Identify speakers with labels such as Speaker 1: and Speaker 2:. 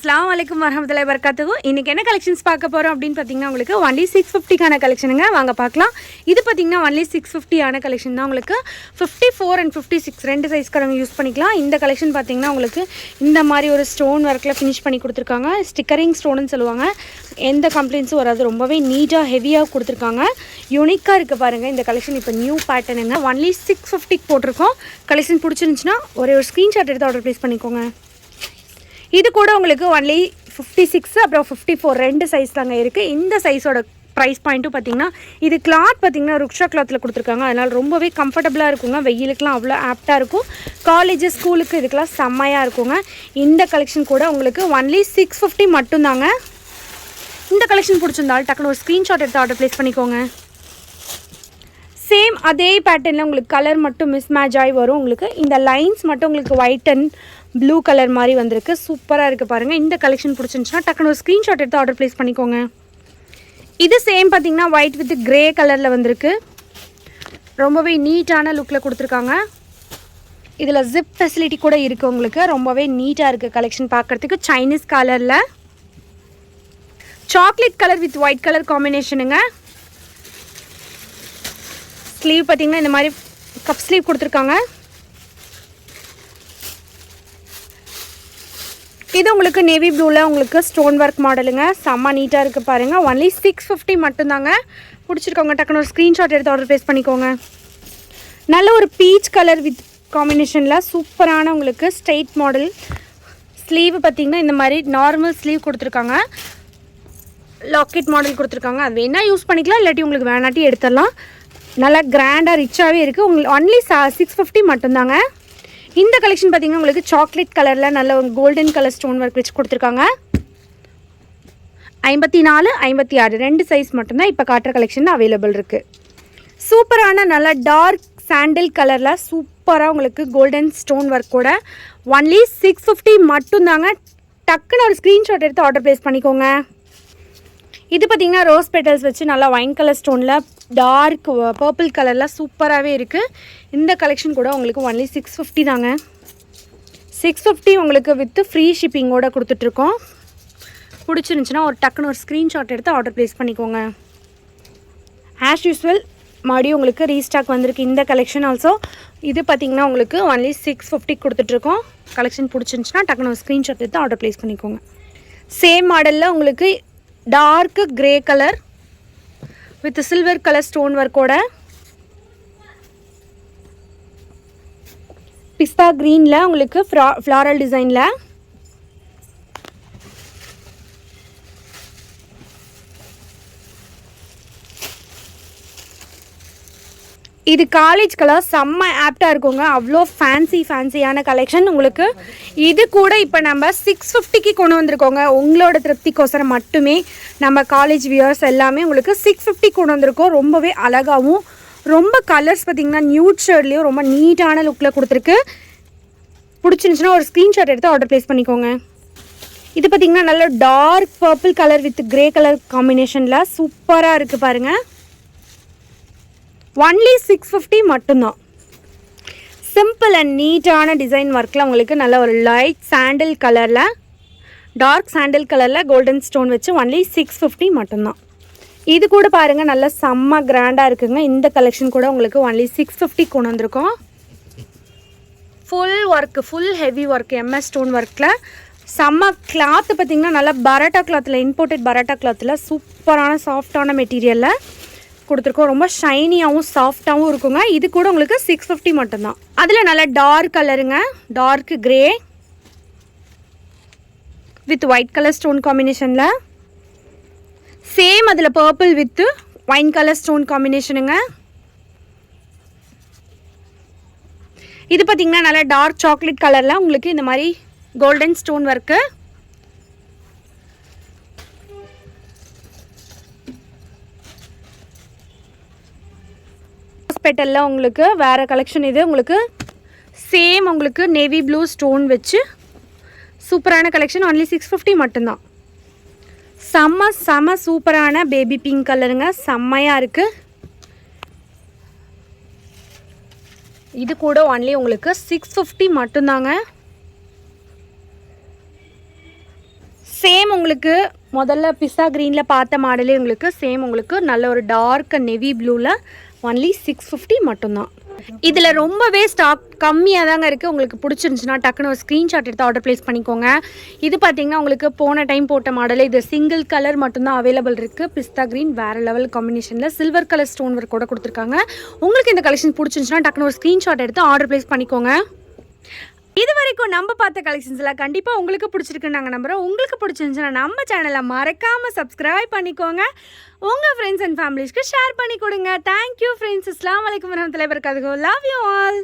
Speaker 1: அஸ்லாம் வலைக்கம் வரமத்துல வரகாத்துக்கும் இன்றைக்கி என்ன கலெக்ஷன்ஸ் பார்க்க போகிறோம் அப்படின்னு பார்த்தீங்கன்னா உங்களுக்கு ஒன்லி சிக்ஸ் ஃபிஃப்டிக்கான கலெக்ஷனுங்க வாங்க பார்க்கலாம். இது பார்த்தீங்கன்னா ஒன்லி சிக்ஸ் ஃபிஃப்டியான கலெக்ஷன் தான் உங்களுக்கு. Fifty four and fifty six ரெண்டு சைஸ்க்காரங்க யூஸ் பண்ணிக்கலாம். இந்த கலெக்ஷன் பார்த்தீங்கன்னா உங்களுக்கு இந்த மாதிரி ஒரு ஸ்டோன் ஒர்க்கில் ஃபினிஷ் பண்ணி கொடுத்துருக்காங்க. ஸ்டிக்கரிங் ஸ்டோன்னு சொல்லுவாங்க. எந்த கம்ப்ளைண்ட்ஸும் வராது. ரொம்பவே நீட்டாக ஹெவியாக கொடுத்துருக்காங்க. யூனிக்காக இருக்குது பாருங்கள் இந்த கலெக்ஷன் இப்போ நியூ பேட்டர்னுங்க ஒன்லி சிக்ஸ் ஃபிஃப்டிக்கு போட்டிருக்கோம். கலெக்ஷன் பிடிச்சிருந்துச்சுன்னா ஒரே ஒரு ஸ்க்ரீன்ஷாட் எடுத்து ஆர்டர் ப்ளேஸ் பண்ணிக்கோங்க. இது கூட உங்களுக்கு ஒன்லி ஃபிஃப்டி சிக்ஸ் அப்புறம் ஃபிஃப்டி ஃபோர் ரெண்டு சைஸ் தாங்க இருக்குது இந்த சைஸோட ப்ரைஸ் பாயிண்ட்டும் பார்த்தீங்கன்னா இது கிளாத் பார்த்தீங்கன்னா ருக்ஷா கிளாத்தில் கொடுத்துருக்காங்க. அதனால் ரொம்பவே கம்ஃபர்டபுளாக இருக்குங்க. வெயிலுக்கெலாம் அவ்வளோ ஆப்டாக இருக்கும். காலேஜ் ஸ்கூலுக்கு இதுக்கெலாம் செம்மையாக இருக்குங்க. இந்த கலெக்ஷன் கூட உங்களுக்கு ஒன்லி சிக்ஸ் ஃபிஃப்டி மட்டும்தாங்க. இந்த கலெக்ஷன் பிடிச்சிருந்தாலும் டக்குனு ஒரு ஸ்க்ரீன்ஷாட் எடுத்து ஆர்டர் ப்ளேஸ் பண்ணிக்கோங்க. சேம் அதே பேட்டர்னில் உங்களுக்கு கலர் மட்டும் மிஸ் மேட்ச் ஆகி வரும். உங்களுக்கு இந்த லைன்ஸ் மட்டும் உங்களுக்கு ஒயிட் அண்ட் ப்ளூ கலர் மாதிரி வந்திருக்கு. சூப்பராக இருக்குது பாருங்கள் இந்த கலெக்ஷன் பிடிச்சிருந்துச்சுன்னா டக்குனு ஒரு ஸ்க்ரீன்ஷாட் எடுத்து ஆர்டர் ப்ளேஸ் பண்ணிக்கோங்க. இது சேம் பார்த்தீங்கன்னா ஒயிட் வித் கிரே கலரில் வந்திருக்கு. ரொம்பவே நீட்டான லுக்கில் கொடுத்துருக்காங்க. இதில் ஜிப் ஃபெசிலிட்டி கூட இருக்குது உங்களுக்கு. ரொம்பவே நீட்டாக இருக்குது கலெக்ஷன் பார்க்குறதுக்கு. சைனீஸ் கலரில் chocolate colour with white colour காம்பினேஷனுங்க sleeve பார்த்தீங்கன்னா இந்த மாதிரி கப் ஸ்லீவ் கொடுத்துருக்காங்க. இது உங்களுக்கு நேவி ப்ளூவில் உங்களுக்கு ஸ்டோன் ஒர்க் மாடலுங்க செம்ம நீட்டாக இருக்குது பாருங்கள் ஒன்லி சிக்ஸ் ஃபிஃப்டி மட்டும்தாங்க. பிடிச்சிருக்கோங்க டக்குனு ஒரு ஸ்க்ரீன்ஷாட் எடுத்து ஆர்டர் பேஸ் பண்ணிக்கோங்க. நல்ல ஒரு பீச் கலர் வித் காம்பினேஷனில் சூப்பரான உங்களுக்கு ஸ்ட்ரெயிட் மாடல் ஸ்லீவ் பார்த்தீங்கன்னா இந்த மாதிரி நார்மல் ஸ்லீவ் கொடுத்துருக்காங்க. லாக்கெட் மாடல் கொடுத்துருக்காங்க. அது வேணால் யூஸ் பண்ணிக்கலாம் இல்லாட்டி உங்களுக்கு வேணாட்டி எடுத்துடலாம். நல்லா கிராண்டாக ரிச்சாகவே இருக்குது உங்களுக்கு ஒன்லி சா சிக்ஸ் ஃபிஃப்டி மட்டும்தாங்க. இந்த கலெக்ஷன் பார்த்தீங்கன்னா உங்களுக்கு சாக்லேட் கலரில் நல்ல கோல்டன் கலர் ஸ்டோன் ஒர்க் வச்சு கொடுத்துருக்காங்க. ஐம்பத்தி நாலு ஐம்பத்தி ஆறு ரெண்டு சைஸ் மட்டும்தான் இப்போ காட்டுற கலெக்ஷன் அவைலபிள் இருக்குது சூப்பரான நல்ல டார்க் சாண்டில் கலரில் சூப்பராக உங்களுக்கு கோல்டன் ஸ்டோன் ஒர்க்கோட ஒன்லி சிக்ஸ் ஃபிஃப்டி மட்டும்தாங்க. டக்குன்னு ஒரு ஸ்க்ரீன்ஷாட் எடுத்து ஆர்டர் ப்ளேஸ் பண்ணிக்கோங்க. இது பார்த்தீங்கன்னா ரோஸ் பெட்டல்ஸ் வச்சு நல்லா ஒயின் கலர் ஸ்டோனில் டார்க் பர்பிள் கலரில் சூப்பராகவே இருக்குது இந்த கலெக்ஷன் கூட உங்களுக்கு ஒன்லி சிக்ஸ் ஃபிஃப்டி தாங்க. சிக்ஸ் ஃபிஃப்டி உங்களுக்கு வித்து ஃப்ரீ ஷிப்பிங்கோட கொடுத்துட்ருக்கோம் பிடிச்சிருந்துச்சின்னா ஒரு டக்குன்னு ஒரு ஸ்க்ரீன்ஷாட் எடுத்து ஆர்டர் ப்ளேஸ் பண்ணிக்கோங்க. ஆஸ் யூஸ்வல் மறுபடியும் உங்களுக்கு ரீஸ்டாக் வந்திருக்கு இந்த கலெக்ஷன் ஆல்சோ இது பார்த்தீங்கன்னா உங்களுக்கு ஒன்லி சிக்ஸ் ஃபிஃப்டி கொடுத்துட்ருக்கோம் கலெக்ஷன் பிடிச்சிருந்துச்சின்னா டக்குன்னு ஒரு ஸ்க்ரீன்ஷாட் எடுத்து ஆர்டர் ப்ளேஸ் பண்ணிக்கோங்க. சேம் மாடலில் உங்களுக்கு dark grey colour with silver colour stone ஒர்க்கோட பிஸ்தா க்ரீனில் உங்களுக்கு ஃப்ரா ஃப்ளாரல் டிசைனில் இது காலேஜ்க்கெல்லாம் செம்ம ஆப்டாக இருக்குங்க. அவ்வளோ ஃபேன்சி ஃபேன்சியான கலெக்ஷன் உங்களுக்கு. இது கூட இப்போ நம்ம சிக்ஸ் ஃபிஃப்டிக்கு கொண்டு வந்திருக்கோங்க. உங்களோட திருப்திக்கோசரம் மட்டுமே நம்ம காலேஜ் வியர்ஸ் எல்லாமே உங்களுக்கு சிக்ஸ் ஃபிஃப்டி கொண்டு வந்திருக்கோம். ரொம்பவே அழகாகவும் ரொம்ப கலர்ஸ் பார்த்திங்கன்னா நியூட் ஷேட்லேயும் ரொம்ப நீட்டான லுக்கில் கொடுத்துருக்கு. பிடிச்சிருந்துச்சுன்னா ஒரு ஸ்க்ரீன்ஷாட் எடுத்து ஆர்டர் ப்ளேஸ் பண்ணிக்கோங்க. இது பார்த்திங்கன்னா நல்ல dark purple colour with grey colour காம்பினேஷனில் சூப்பராக இருக்குது பாருங்கள் ஒன்லி சிக்ஸ் ஃபிஃப்டி மட்டும்தான். சிம்பிள் அண்ட் நீட்டான டிசைன் ஒர்க்கில் உங்களுக்கு நல்ல ஒரு லைட் சாண்டில் கலரில் டார்க் சாண்டில் கலரில் கோல்டன் ஸ்டோன் வச்சு ஒன்லி சிக்ஸ் ஃபிஃப்டி மட்டும்தான். இது கூட பாருங்கள் நல்ல செம்ம கிராண்டாக இருக்குங்க. இந்த கலெக்ஷன் கூட உங்களுக்கு ஒன்லி சிக்ஸ் ஃபிஃப்டி கொண்டு வந்திருக்கோம். Full work full heavy work MS stone ஒர்க்கில் செம்ம கிளாத்து பார்த்திங்கன்னா நல்லா பரோட்டா கிளாத்தில் இம்போர்ட்டட் பரோட்டா கிளாத்தில் சூப்பரான சாஃப்டான மெட்டீரியலில் கொடுத்துருக்கோம். ரொம்ப ஷைனியாகவும் சாஃப்டாகவும் இருக்குங்க. இது கூட உங்களுக்கு சிக்ஸ் ஃபிஃப்டி மட்டும்தான். அதில் நல்ல டார்க் கலருங்க dark grey with white colour stone காம்பினேஷனில் சேம் அதில் purple with wine colour stone காம்பினேஷனுங்க இது பார்த்திங்கன்னா நல்லா டார்க் சாக்லேட் கலரில் உங்களுக்கு இந்த மாதிரி கோல்டன் ஸ்டோன் ஒர்க்கு பெட்டலில் உங்களுக்கு வேறு கலெக்ஷன் இது உங்களுக்கு சேம் உங்களுக்கு நேவி ப்ளூ ஸ்டோன் வச்சு சூப்பரான கலெக்ஷன் ஒன்லி சிக்ஸ் ஃபிஃப்டி மட்டும்தான். செம்ம செம்ம சூப்பரான பேபி பிங்க் கலருங்க செம்மையாக இருக்குது இது கூட ஒன்லி உங்களுக்கு சிக்ஸ் ஃபிஃப்டி மட்டும்தாங்க. சேம் உங்களுக்கு முதல்ல பிஸ்ஸா க்ரீனில் பார்த்த மாடலே உங்களுக்கு சேம் உங்களுக்கு நல்ல ஒரு டார்க் நெவி ப்ளூவில் ஒன்லி சிக்ஸ் ஃபிஃப்டி மட்டும்தான். இதில் ரொம்பவே ஸ்டாக் கம்மியாக தாங்க இருக்குது உங்களுக்கு பிடிச்சிருந்துச்சுன்னா டக்குன்னு ஒரு ஸ்க்ரீன்ஷாட் எடுத்து ஆர்டர் ப்ளேஸ் பண்ணிக்கோங்க. இது பார்த்தீங்கன்னா உங்களுக்கு போன டைம் போட்ட மாடல் இது சிங்கிள் கலர் மட்டும்தான் அவைலபிள் இருக்குது பிஸ்தா க்ரீன் வேறு லெவல் காம்பினேஷனில் சில்வர் கலர் ஸ்டோன் ஒர்க் கூட கொடுத்துருக்காங்க. உங்களுக்கு இந்த கலெக்ஷன் பிடிச்சிருந்துச்சுன்னா டக்குன்னு ஒரு ஸ்க்ரீன்ஷாட் எடுத்து ஆர்டர் ப்ளேஸ் பண்ணிக்கோங்க. இது வரைக்கும் நம்ம பார்த்த கலெக்ஷன்ஸில் கண்டிப்பாக உங்களுக்கு பிடிச்சிருக்குன்னு நாங்கள் நம்புகிறோம் உங்களுக்கு பிடிச்சிருந்துச்சுன்னா நம்ம சேனலை மறக்காமல் சப்ஸ்கிரைப் பண்ணிக்கோங்க. உங்கள் ஃப்ரெண்ட்ஸ் அண்ட் ஃபேமிலிஸ்க்கு ஷேர் பண்ணி கொடுங்க. தேங்க்யூ ஃப்ரெண்ட்ஸ் இஸ்லாம் வலைக்கம் வரமத்துல வரகாதுகோ லவ் யூ ஆல்